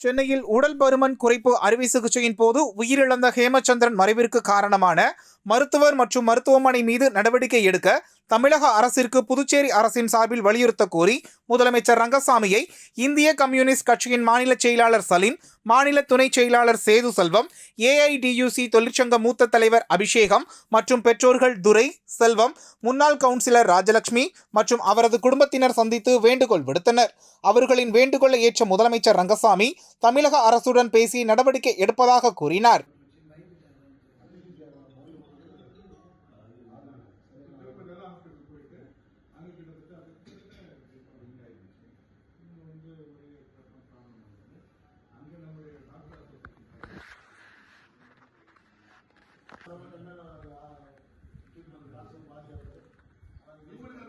சென்னையில் உடல் பருமன் குறைப்பு அறுவை சிகிச்சையின் போது உயிரிழந்த ஹேமச்சந்திரன் மறைவிற்கு காரணமான மருத்துவர் மற்றும் மருத்துவமனை மீது நடவடிக்கை எடுக்க தமிழக அரசிற்கு புதுச்சேரி அரசின் சார்பில் வலியுறுத்த கோரி முதலமைச்சர் ரங்கசாமியை இந்திய கம்யூனிஸ்ட் கட்சியின் மாநில செயலாளர் சலீம் மாநில துணை செயலாளர் சேது செல்வம் ஏஐடியூசி தொழிற்சங்க மூத்த தலைவர் அபிஷேகம் மற்றும் பெற்றோர்கள் துரை செல்வம் முன்னாள் கவுன்சிலர் ராஜலட்சுமி மற்றும் அவரது குடும்பத்தினர் சந்தித்து வேண்டுகோள் விடுத்தனர். அவர்களின் வேண்டுகோளை ஏற்ற முதலமைச்சர் ரங்கசாமி தமிழக அரசுடன் பேசி நடவடிக்கை எடுப்பதாக கூறினார். இவங்களுக்கு